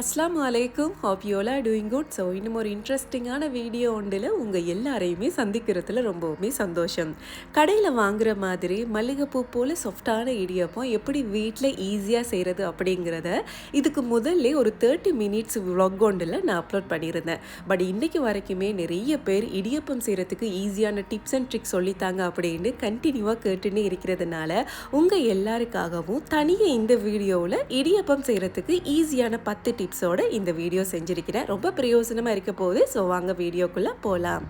அஸ்லாம் வலைக்கும் hope you all doing good so இன்னும் ஒரு இன்ட்ரெஸ்டிங்கான வீடியோ ஒன்றில் உங்கள் எல்லாரையுமே சந்திக்கிறதுல ரொம்பவுமே சந்தோஷம். கடையில் வாங்குற மாதிரி மல்லிகைப்பூ போல் சாஃப்டான இடியப்பம் எப்படி வீட்டில் ஈஸியாக செய்கிறது அப்படிங்கிறத இதுக்கு முதல்ல ஒரு தேர்ட்டி மினிட்ஸ் விளாக் ஒன்றில் நான் அப்லோட் பண்ணியிருந்தேன். பட் இன்றைக்கு வரைக்குமே நிறைய பேர் இடியப்பம் செய்கிறதுக்கு ஈஸியான டிப்ஸ் அண்ட் ட்ரிக்ஸ் சொல்லித்தாங்க அப்படின்னு கண்டினியூவாக கேட்டுன்னு இருக்கிறதுனால உங்கள் எல்லாருக்காகவும் தனியாக இந்த வீடியோவில் இடியப்பம் செய்கிறதுக்கு ஈஸியான பத்து டிப்ஸோடு இந்த வீடியோ செஞ்சுருக்கிறேன். ரொம்ப பிரயோசனமாக இருக்க போகுது. ஸோ வாங்க வீடியோக்குள்ளே போகலாம்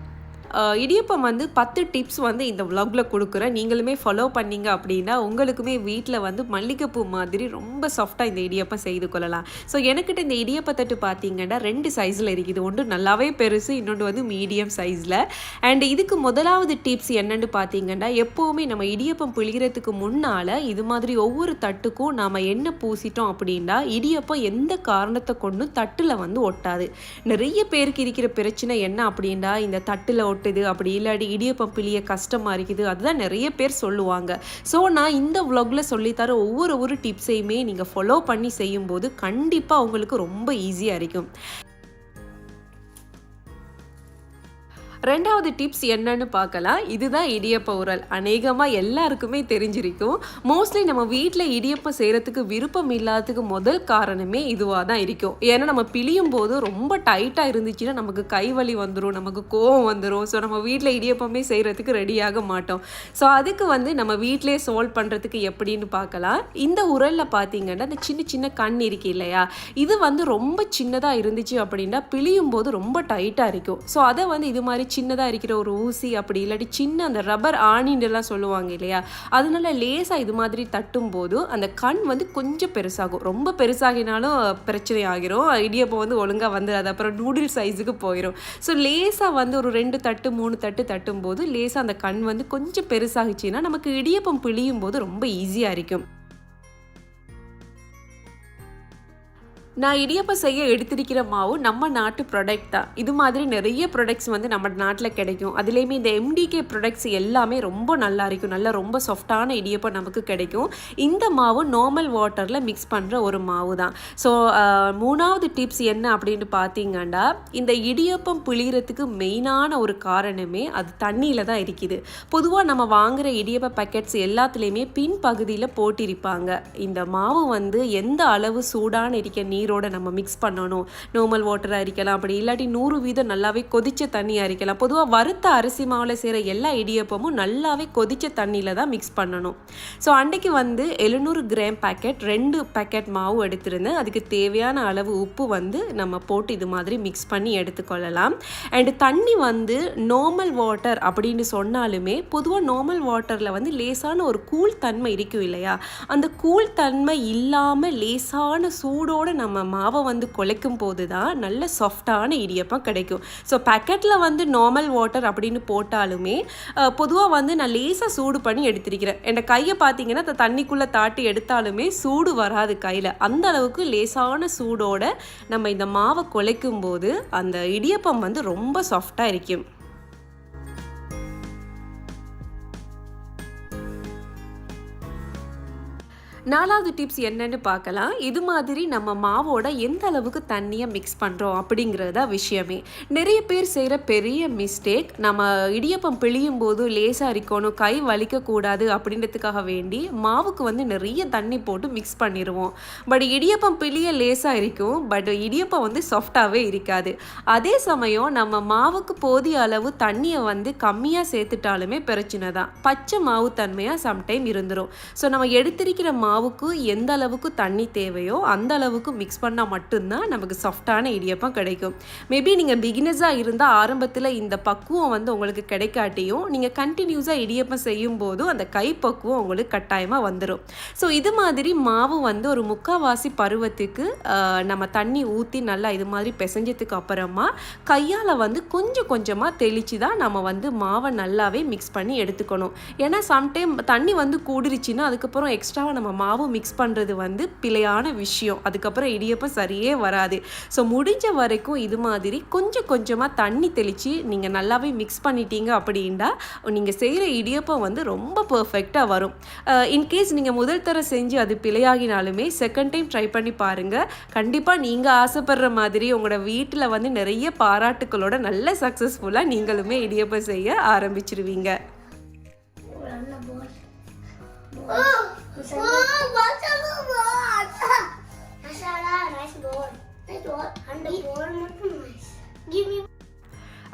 இடியப்பம் வந்து பத்து டிப்ஸ் வந்து இந்த விலாகில் கொடுக்குறேன். நீங்களுமே ஃபாலோ பண்ணீங்க அப்படின்னா உங்களுக்குமே வீட்டில் வந்து மல்லிகைப்பூ மாதிரி ரொம்ப சாஃப்டாக இந்த இடியப்பம் செய்து கொள்ளலாம். ஸோ எனக்கிட்ட இந்த இடியப்பத்தட்டு பார்த்தீங்கன்னா ரெண்டு சைஸில் இருக்குது. ஒன்று நல்லாவே பெருசு இன்னொன்று வந்து மீடியம் சைஸில் அண்ட் இதுக்கு முதலாவது டிப்ஸ் என்னன்னு பார்த்தீங்கன்னா எப்போவுமே நம்ம இடியப்பம் புளிகிறதுக்கு முன்னால் இது மாதிரி ஒவ்வொரு தட்டுக்கும் நாம் என்ன பூசிட்டோம் அப்படின்னா இடியப்பம் எந்த காரணத்தை கொண்டும் தட்டில் வந்து ஒட்டாது. நிறைய பேருக்கு இருக்கிற பிரச்சனை என்ன அப்படின்னா இந்த தட்டில் ஒட்டுது அப்படி இல்லாட்டி இடியப்பம் பிழிய கஷ்டமாக இருக்குது அதுதான் நிறைய பேர் சொல்லுவாங்க. ஸோ நான் இந்த vlogல சொல்லித்தர ஒவ்வொரு ஒரு டிப்ஸையுமே நீங்கள் ஃபாலோ பண்ணி செய்யும்போது கண்டிப்பாக உங்களுக்கு ரொம்ப ஈஸியாக இருக்கும் ரெண்டாவது டிப்ஸ் என்னன்னு பார்க்கலாம். இதுதான் இடியப்ப உரல். அநேகமாக எல்லாருக்குமே தெரிஞ்சிருக்கும். மோஸ்ட்லி நம்ம வீட்டில் இடியப்பம் செய்கிறதுக்கு விருப்பம் இல்லாததுக்கு முதல் காரணமே இதுவாக தான் இருக்கும். ஏன்னா நம்ம பிழியும் போது ரொம்ப டைட்டாக இருந்துச்சுன்னா நமக்கு கை வலி வந்துடும் நமக்கு கோவம் வந்துடும் ஸோ நம்ம வீட்டில் இடியப்பமே செய்கிறதுக்கு ரெடியாக மாட்டோம். ஸோ அதுக்கு வந்து நம்ம வீட்டிலே சால்வ் பண்ணுறதுக்கு எப்படின்னு பார்க்கலாம். இந்த உரலில் பார்த்தீங்கன்னா இந்த சின்ன சின்ன கண் இருக்கு இல்லையா? இது வந்து ரொம்ப சின்னதாக இருந்துச்சு அப்படின்னா பிழியும் போது ரொம்ப டைட்டாக இருக்கும். ஸோ அதை வந்து இது மாதிரி சின்னதாக இருக்கிற ஒரு ஊசி அப்படி இல்லாட்டி சின்ன அந்த ரப்பர் ஆணின்றெல்லாம் சொல்லுவாங்க இல்லையா? அதனால லேசாக இது மாதிரி தட்டும் போது அந்த கண் வந்து கொஞ்சம் பெருசாகும். ரொம்ப பெருசாகினாலும் பிரச்சனை ஆகிரும். இடியப்பம் வந்து ஒழுங்காக வந்துடாது அப்புறம் நூடுல் சைஸுக்கு போயிடும் ஸோ லேசாக வந்து ஒரு ரெண்டு தட்டு மூணு தட்டு தட்டும் போது லேசாக அந்த கண் வந்து கொஞ்சம் பெருசாகிச்சுன்னா நமக்கு இடியப்பம் பிழியும் போது ரொம்ப ஈஸியாக இருக்கும். நான் இடியப்பம் செய்ய எடுத்திருக்கிற மாவு நம்ம நாட்டு ப்ராடக்ட் தான். இது மாதிரி நிறைய ப்ராடக்ட்ஸ் வந்து நம்ம நாட்டில் கிடைக்கும். அதுலேயுமே இந்த எம்டிகே ப்ராடக்ட்ஸ் எல்லாமே ரொம்ப நல்லா இருக்கும். நல்லா ரொம்ப சாஃப்டான இடியப்பம் நமக்கு கிடைக்கும். இந்த மாவு நார்மல் வாட்டரில் மிக்ஸ் பண்ணுற ஒரு மாவு தான். ஸோ மூணாவது டிப்ஸ் என்ன அப்படின்னு பார்த்தீங்கன்னா இந்த இடியப்பம் புளிகிறதுக்கு மெயினான ஒரு காரணமே அது தண்ணியில் தான் இருக்குது. பொதுவாக நம்ம வாங்குகிற இடியப்ப பேக்கெட்ஸ் எல்லாத்துலேயுமே பின் பகுதியில் போட்டிருப்பாங்க. இந்த மாவு வந்து எந்த அளவு சூடான இருக்க நீரோட நம்ம மிக்ஸ் பண்ணணும். நார்மல் வாட்டர் அரிக்கலாம் அப்படி இல்லாட்டி நூறு வீதம் நல்லாவே கொதிச்ச தண்ணி அரிக்கலாம். பொதுவாக வறுத்த அரிசி மாவில் செய்கிற எல்லா இடியப்பமும் நல்லாவே கொதிச்ச தண்ணியில் தான் மிக்ஸ் பண்ணணும். ஸோ அன்றைக்கு வந்து எழுநூறு கிராம் பேக்கெட் ரெண்டு பேக்கெட் மாவு எடுத்திருந்தேன். அதுக்கு தேவையான அளவு உப்பு வந்து நம்ம போட்டு இது மாதிரி மிக்ஸ் பண்ணி எடுத்துக்கொள்ளலாம். அண்டு தண்ணி வந்து நார்மல் வாட்டர் அப்படின்னு சொன்னாலுமே பொதுவாக நார்மல் வாட்டரில் வந்து லேசான ஒரு கூழ் தன்மை இருக்கும் இல்லையா? அந்த கூழ் தன்மை இல்லாமல் லேசான சூடோடு நம்ம நம்ம மாவை வந்து குலைக்கும் போது தான் நல்ல சாஃப்டான இடியப்பம் கிடைக்கும். ஸோ பேக்கெட்டில் வந்து நார்மல் வாட்டர் அப்படின்னு போட்டாலுமே பொதுவாக வந்து நான் லேசாக சூடு பண்ணி எடுத்திருக்கிறேன். என் கையை பார்த்தீங்கன்னா அந்த தண்ணிக்குள்ளே தாட்டி எடுத்தாலுமே சூடு வராது கையில். அந்த அளவுக்கு லேசான சூடோட நம்ம இந்த மாவை குலைக்கும் போது அந்த இடியப்பம் வந்து ரொம்ப சாஃப்டாக இருக்கும். நாலாவது டிப்ஸ் என்னன்னு பார்க்கலாம். இது மாதிரி நம்ம மாவோட எந்த அளவுக்கு தண்ணியை மிக்ஸ் பண்ணுறோம் அப்படிங்கிறது தான் விஷயமே. நிறைய பேர் செய்கிற பெரிய மிஸ்டேக் நம்ம இடியப்பம் பிழியும் போது லேசாக இருக்கணும் கை வலிக்கக்கூடாது அப்படின்றதுக்காக வேண்டி மாவுக்கு வந்து நிறைய தண்ணி போட்டு மிக்ஸ் பண்ணிடுவோம். பட் இடியப்பம் பிழிய லேசாக இருக்கும் பட் இடியப்பம் வந்து சாஃப்டாகவே இருக்காது. அதே சமயம் நம்ம மாவுக்கு போதிய அளவு தண்ணியை வந்து கம்மியாக சேர்த்துட்டாலுமே பிரச்சனை தான். பச்சை மாவு தன்மையாக சம்டைம் இருந்துடும் ஸோ நம்ம எடுத்திருக்கிற மாவுக்கு எந்த அளவுக்கு தண்ணி தேவையோ அந்த அளவுக்கு மிக்ஸ் பண்ணால் மட்டும்தான் நமக்கு சாஃப்டான இடியப்பம் கிடைக்கும். மேபி நீங்கள் பிகினர்ஸாக இருந்தால் ஆரம்பத்தில் இந்த பக்குவம் வந்து உங்களுக்கு கிடைக்காட்டியும் நீங்கள் கண்டினியூஸாக இடியப்பம் செய்யும் போதும் அந்த கைப்பக்குவம் உங்களுக்கு கட்டாயமாக வந்துடும் ஸோ இது மாதிரி மாவு வந்து ஒரு முக்காவாசி பருவத்துக்கு நம்ம தண்ணி ஊற்றி நல்லா இது மாதிரி பிசைஞ்சதுக்கு அப்புறமா கையால் வந்து கொஞ்சம் கொஞ்சமாக தெளித்து தான் நம்ம வந்து மாவை நல்லாவே மிக்ஸ் பண்ணி எடுத்துக்கணும். ஏன்னா சம்டைம் தண்ணி வந்து கூடிருச்சுன்னா அதுக்கப்புறம் எக்ஸ்ட்ராவாக நம்ம மாவு மிக்ஸ் பண்ணுறது வந்து பிழையான விஷயம். அதுக்கப்புறம் இடியப்பம் சரியே வராது. ஸோ முடிஞ்ச வரைக்கும் இது மாதிரி கொஞ்சம் கொஞ்சமாக தண்ணி தெளித்து நீங்கள் நல்லாவே மிக்ஸ் பண்ணிட்டீங்க அப்படின்னா நீங்கள் செய்கிற இடியப்பம் வந்து ரொம்ப பர்ஃபெக்டாக வரும். இன்கேஸ் நீங்கள் முதல் தர செஞ்சு அது பிழையாகினாலுமே செகண்ட் டைம் ட்ரை பண்ணி பாருங்கள் கண்டிப்பாக நீங்கள் ஆசைப்படுற மாதிரி உங்களோட வீட்டில் வந்து நிறைய பாராட்டுக்களோட நல்ல சக்ஸஸ்ஃபுல்லாக நீங்களுமே இடியப்பம் செய்ய ஆரம்பிச்சிருவீங்க. Misalnya, Masala, rice bowl. Rice bowl. And the bowl, not rice. Give me.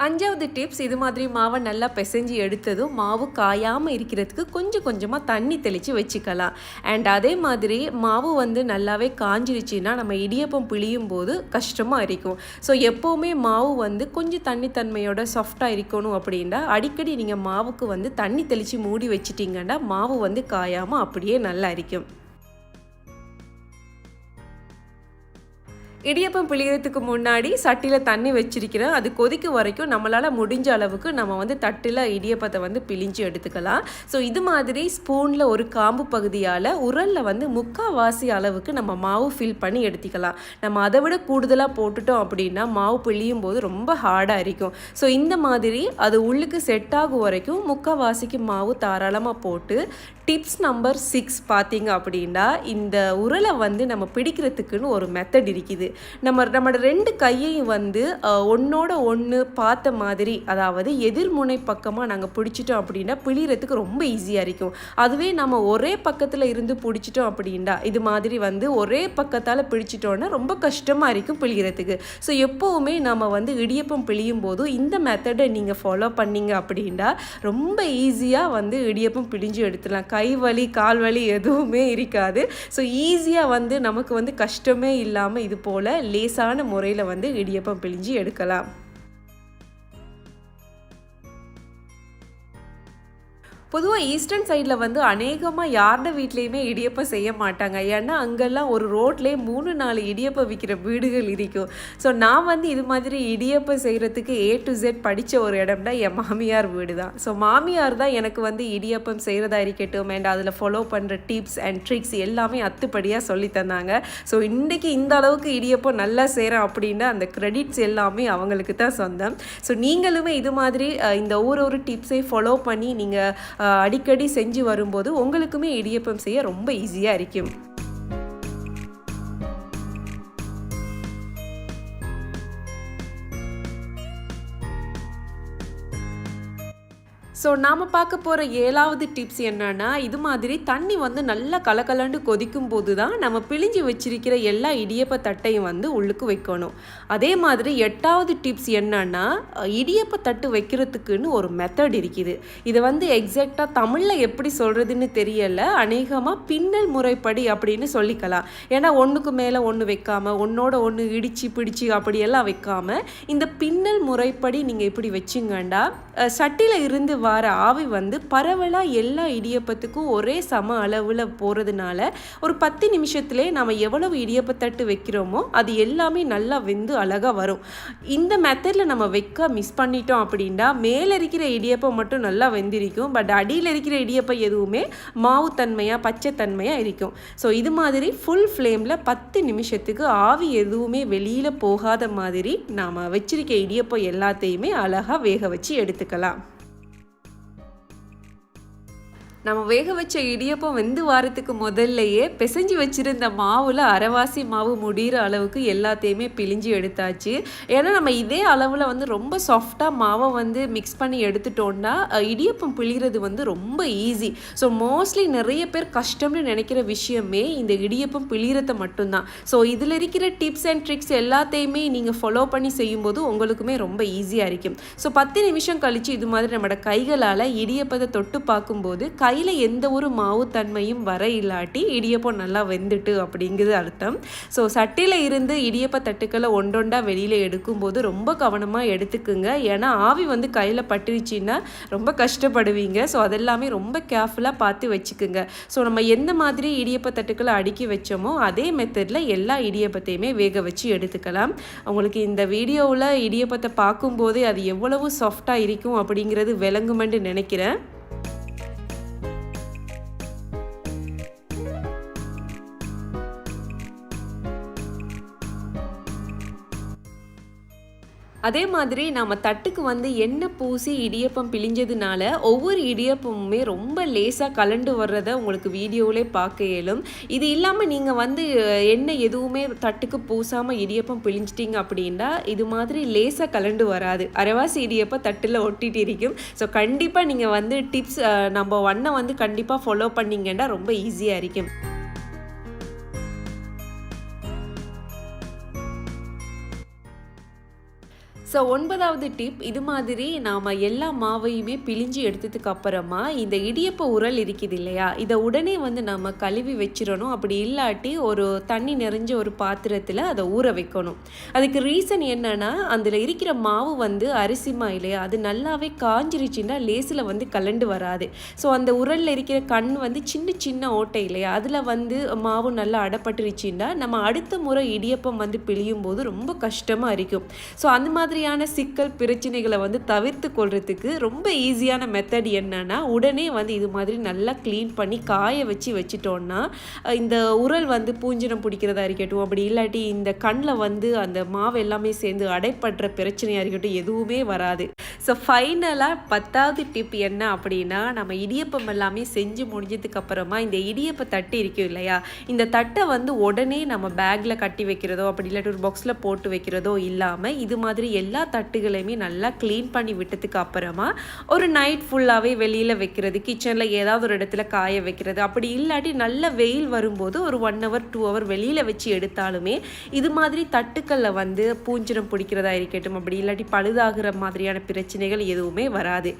அஞ்சாவது டிப்ஸ் இது மாதிரி மாவை நல்லா பிசைஞ்சு எடுத்ததும் மாவு காயாமல் இருக்கிறதுக்கு கொஞ்சம் கொஞ்சமாக தண்ணி தெளித்து வச்சுக்கலாம். அண்ட் அதே மாதிரி மாவு வந்து நல்லாவே காஞ்சிருச்சுன்னா நம்ம இடியப்பம் பிழியும் போது கஷ்டமாக இருக்கும். ஸோ எப்போவுமே மாவு வந்து கொஞ்சம் தண்ணி தன்மையோட சாஃப்டாக இருக்கணும் அப்படின்னா அடிக்கடி நீங்கள் மாவுக்கு வந்து தண்ணி தெளித்து மூடி வச்சிட்டிங்கன்னா மாவு வந்து காயாமல் அப்படியே நல்லா இருக்கும். இடியப்பம் பிழியறதுக்கு முன்னாடி சட்டியில் தண்ணி வச்சிருக்கிறேன் அது கொதிக்க வரைக்கும் நம்மளால் முடிஞ்ச அளவுக்கு நம்ம வந்து தட்டில் இடியப்பத்தை வந்து பிழிஞ்சு எடுத்துக்கலாம். ஸோ இது மாதிரி ஸ்பூனில் ஒரு காம்பு பகுதியால் உரலில் வந்து முக்கால்வாசி அளவுக்கு நம்ம மாவு ஃபில் பண்ணி எடுத்துக்கலாம். நம்ம அதை விட கூடுதலாக போட்டுட்டோம் அப்படின்னா மாவு பிழியும் போது ரொம்ப ஹார்டாக இருக்கும் ஸோ இந்த மாதிரி அது உள்ளுக்கு செட் ஆகும் வரைக்கும் முக்கால்வாசிக்கு மாவு தாராளமாக போட்டு டிப்ஸ் நம்பர் சிக்ஸ் பார்த்தீங்க அப்படின்னா இந்த உரலை வந்து நம்ம பிடிக்கிறதுக்குன்னு ஒரு மெத்தட் இருக்குது. நம்ம நம்மளோட ரெண்டு கையையும் வந்து ஒன்றோட ஒன்று பார்த்த மாதிரி அதாவது எதிர்முனை பக்கமாக நாங்கள் பிடிச்சிட்டோம் அப்படின்னா பிழிறதுக்கு ரொம்ப ஈஸியாக இருக்கும். அதுவே நம்ம ஒரே பக்கத்தில் இருந்து பிடிச்சிட்டோம் அப்படின்னா இது மாதிரி வந்து ஒரே பக்கத்தால் பிடிச்சிட்டோன்னா ரொம்ப கஷ்டமாக இருக்கும் பிழிகிறதுக்கு ஸோ எப்போவுமே நம்ம வந்து இடியப்பம் பிழியும் போது இந்த மெத்தடை நீங்கள் ஃபாலோ பண்ணீங்க அப்படின்னா ரொம்ப ஈஸியாக வந்து இடியப்பம் பிழிஞ்சு எடுத்துடலாம். கை வலி கால் வலி எதுவுமே இருக்காது. ஸோ ஈஸியாக வந்து நமக்கு வந்து கஷ்டமே இல்லாமல் இது போல் லேசான முறையில் வந்து இடியப்பம் பிழிஞ்சு எடுக்கலாம். பொதுவாக ஈஸ்டர்ன் சைடில் வந்து அநேகமாக யாரோட வீட்லேயுமே இடியப்பம் செய்ய மாட்டாங்க. ஏன்னா அங்கெல்லாம் ஒரு ரோட்லேயே மூணு நாலு இடியப்பம் விற்கிற வீடுகள் இருக்கும். ஸோ நான் வந்து இது மாதிரி இடியப்பம் செய்கிறதுக்கு ஏ டு ஜெட் படித்த ஒரு இடம்னா என் மாமியார் வீடு தான் ஸோ மாமியார் தான் எனக்கு வந்து இடியப்பம் செய்கிறதா இருக்கட்டும் அண்ட் அதில் ஃபாலோ பண்ணுற டிப்ஸ் அண்ட் ட்ரிக்ஸ் எல்லாமே அத்துப்படியாக சொல்லி தந்தாங்க. ஸோ இன்றைக்கி இந்த அளவுக்கு இடியப்பம் நல்லா செய்கிறேன் அப்படின்னா அந்த கிரெடிட்ஸ் எல்லாமே அவங்களுக்கு தான் சொந்தம். ஸோ நீங்களுமே இது மாதிரி இந்த ஒரு ஒரு டிப்ஸை ஃபாலோ பண்ணி நீங்கள் அடிக்கடி செஞ்சு வரும்போது உங்களுக்குமே இடியப்பம் செய்ய ரொம்ப ஈஸியாக இருக்கும். ஸோ நாம் பார்க்க போகிற ஏழாவது டிப்ஸ் என்னன்னா இது மாதிரி தண்ணி வந்து நல்லா கலக்கலண்டு கொதிக்கும் போது தான் நம்ம பிழிஞ்சு வச்சிருக்கிற எல்லா இடியப்ப தட்டையும் வந்து உள்ளுக்கு வைக்கணும். அதே மாதிரி எட்டாவது டிப்ஸ் என்னன்னா இடியப்ப தட்டு வைக்கிறதுக்குன்னு ஒரு மெத்தட் இருக்குது. இதை வந்து எக்ஸாக்டாக தமிழில் எப்படி சொல்கிறதுன்னு தெரியலை. அநேகமாக பின்னல் முறைப்படி அப்படின்னு சொல்லிக்கலாம். ஏன்னா ஒன்றுக்கு மேலே ஒன்று வைக்காமல் ஒன்றோட ஒன்று இடிச்சு பிடிச்சி அப்படியெல்லாம் வைக்காமல் இந்த பின்னல் முறைப்படி நீங்கள் இப்படி வச்சிங்கண்டா சட்டியில் இருந்து வர ஆவி வந்து பரவலாக எல்லா இடியப்பத்துக்கும் ஒரே சம அளவில் போகிறதுனால ஒரு பத்து நிமிஷத்துலேயே நம்ம எவ்வளவு இடியப்பத்தட்டு வைக்கிறோமோ அது எல்லாமே நல்லா வெந்து அழகாக வரும். இந்த மெத்தடில் நம்ம வைக்க மிஸ் பண்ணிட்டோம் அப்படின்னா மேலே இருக்கிற இடியப்பம் மட்டும் நல்லா வெந்திருக்கும். பட் அடியில் இருக்கிற இடியப்பம் எதுவுமே மாவு தன்மையாக பச்சை தன்மையாக இருக்கும். ஸோ இது மாதிரி ஃபுல் ஃப்ளேமில் பத்து நிமிஷத்துக்கு ஆவி எதுவுமே வெளியில் போகாத மாதிரி நாம் வச்சிருக்க இடியப்பம் எல்லாத்தையுமே அழகாக வேக வச்சு எடுத்துக்கலாம். நம்ம வேக வச்ச இடியப்பம் வெந்து வாரத்துக்கு முதல்லையே பிசைஞ்சு வச்சுருந்த மாவில் அரைவாசி மாவு முடிகிற அளவுக்கு எல்லாத்தையுமே பிழிஞ்சு எடுத்தாச்சு. ஏன்னா நம்ம இதே அளவில் வந்து ரொம்ப சாஃப்டாக மாவை வந்து மிக்ஸ் பண்ணி எடுத்துட்டோன்னா இடியப்பம் பிழிகிறது வந்து ரொம்ப ஈஸி ஸோ மோஸ்ட்லி நிறைய பேர் கஷ்டம்னு நினைக்கிற விஷயமே இந்த இடியப்பம் பிழிகிறத மட்டும்தான். ஸோ இதில் இருக்கிற டிப்ஸ் அண்ட் ட்ரிக்ஸ் எல்லாத்தையுமே நீங்கள் ஃபாலோ பண்ணி செய்யும்போது உங்களுக்குமே ரொம்ப ஈஸியாக இருக்கும். ஸோ பத்து நிமிஷம் கழித்து இது மாதிரி நம்மளோட கைகளால் இடியப்பத்தை தொட்டு பார்க்கும்போது கையில் எந்த ஒரு மாவுத்தன்மையும் வர இல்லாட்டி இடியப்பம் நல்லா வெந்துட்டு அப்படிங்கிறது அர்த்தம். ஸோ சட்டியில் இருந்து இடியப்ப தட்டுக்களை ஒன்றொண்டா வெளியில் எடுக்கும்போது ரொம்ப கவனமாக எடுத்துக்குங்க. ஏன்னா ஆவி வந்து கையில் பட்டுருச்சுன்னா ரொம்ப கஷ்டப்படுவீங்க. ஸோ அதெல்லாமே ரொம்ப கேர்ஃபுல்லாக பார்த்து வச்சுக்குங்க. ஸோ நம்ம எந்த மாதிரி இடியப்ப தட்டுக்களை அடுக்கி வச்சோமோ அதே மெத்தடில் எல்லா இடியப்பத்தையுமே வேக வச்சு எடுத்துக்கலாம். உங்களுக்கு இந்த வீடியோவில் இடியப்பத்தை பார்க்கும்போதே அது எவ்வளவு சாஃப்டாக இருக்கும் அப்படிங்கிறது விளங்குமென்று நினைக்கிறேன். அதே மாதிரி நம்ம தட்டுக்கு வந்து எண்ணெய் பூசி இடியப்பம் பிழிஞ்சதுனால ஒவ்வொரு இடியப்பமுமே ரொம்ப லேசாக கலண்டு வர்றதை உங்களுக்கு வீடியோவிலே பார்க்க இயலும். இது இல்லாமல் நீங்கள் வந்து எண்ணெய் எதுவுமே தட்டுக்கு பூசாமல் இடியப்பம் பிழிஞ்சிட்டிங்க அப்படின்னா இது மாதிரி லேசாக கலண்டு வராது. அரைவாசி இடியப்பம் தட்டில் ஒட்டிட்டு இருக்கும் ஸோ கண்டிப்பாக நீங்கள் வந்து டிப்ஸ் நம்ம ஒன்றை வந்து கண்டிப்பாக ஃபாலோ பண்ணிங்கன்னா ரொம்ப ஈஸியாக இருக்கும். ஸோ ஒன்பதாவது டிப் இது மாதிரி நாம் எல்லா மாவையுமே பிழிஞ்சு எடுத்ததுக்கு அப்புறமா இந்த இடியப்ப உரல் இருக்குது இல்லையா? இதை உடனே வந்து நம்ம கழுவி வச்சிடணும். அப்படி இல்லாட்டி ஒரு தண்ணி நிறைஞ்ச ஒரு பாத்திரத்தில் அதை ஊற வைக்கணும். அதுக்கு ரீசன் என்னன்னா அதில் இருக்கிற மாவு வந்து அரிசிமா இல்லையா அது நல்லாவே காஞ்சிருச்சுன்னா லேசில் வந்து கலண்டு வராது. ஸோ அந்த உரலில் இருக்கிற கண் வந்து சின்ன சின்ன ஓட்டை இல்லையா அதில் வந்து மாவு நல்லா அடப்பட்டுருச்சுன்னா நம்ம அடுத்த முறை இடியப்பம் வந்து பிழியும் போது ரொம்ப கஷ்டமாக இருக்கும். ஸோ அந்த மாதிரி மாதிரியான சிக்கல் பிரச்சனைகளை வந்து தவிர்த்து கொள்றதுக்கு ரொம்ப ஈஸியான மெத்தட் என்னன்னா உடனே வந்து இது மாதிரி நல்லா க்ளீன் பண்ணி காய வச்சு வச்சிட்டோம்னா இந்த உரல் வந்து பூஞ்சினம் பிடிக்கிறதா இருக்கட்டும் அப்படி இல்லாட்டி இந்த கண்ணில் வந்து அந்த மாவு எல்லாமே சேர்ந்து அடைப்படுற பிரச்சனையாக இருக்கட்டும் எதுவுமே வராது. ஸோ ஃபைனலாக பத்தாவது டிப் என்ன அப்படின்னா நம்ம இடியப்பம் எல்லாமே செஞ்சு முடிஞ்சதுக்கு அப்புறமா இந்த இடியப்ப தட்டு இருக்கும் இல்லையா? இந்த தட்டை வந்து உடனே நம்ம பேக்கில் கட்டி வைக்கிறதோ அப்படி இல்லாட்டி ஒரு பாக்ஸில் போட்டு வைக்கிறதோ இல்லாமல் இது மாதிரி எல்லா எல்லா தட்டுகளையுமே நல்லா க்ளீன் பண்ணி விட்டதுக்கு அப்புறமா ஒரு நைட் ஃபுல்லாகவே வெளியில் வைக்கிறது கிச்சனில் ஏதாவது ஒரு இடத்துல காய வைக்கிறது. அப்படி இல்லாட்டி நல்ல வெயில் வரும்போது ஒரு ஒன் ஹவர் டூ ஹவர் வெளியில் வச்சு எடுத்தாலுமே இது மாதிரி தட்டுக்களில் வந்து பூஞ்சிரம் பிடிக்கிறதா இருக்கட்டும் அப்படி இல்லாட்டி பழுதாகிற மாதிரியான பிரச்சனைகள் எதுவுமே வராது.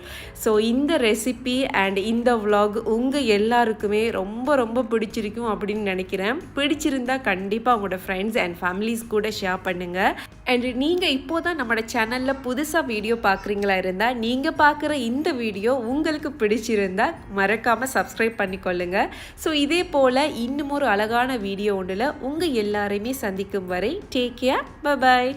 ஸோ இந்த ரெசிபி அண்ட் இந்த vlog உங்கள் எல்லாருக்குமே ரொம்ப ரொம்ப பிடிச்சிருக்கும் அப்படின்னு நினைக்கிறேன். பிடிச்சிருந்தா கண்டிப்பாக உங்களோட ஃப்ரெண்ட்ஸ் அண்ட் ஃபேமிலிஸ் கூட ஷேர் பண்ணுங்கள் அண்ட் நீங்கள் இப்போ தான் நம்மளோட சேனலில் புதுசாக வீடியோ பார்க்குறீங்களா இருந்தால் நீங்கள் பார்க்குற இந்த வீடியோ உங்களுக்கு பிடிச்சிருந்தால் மறக்காமல் சப்ஸ்கிரைப் பண்ணிக்கொள்ளுங்க. ஸோ இதே போல் இன்னும் ஒரு அழகான வீடியோ ஒன்றில் உங்கள் எல்லாரையுமே சந்திக்கும் வரை டேக் கேர் பபாய்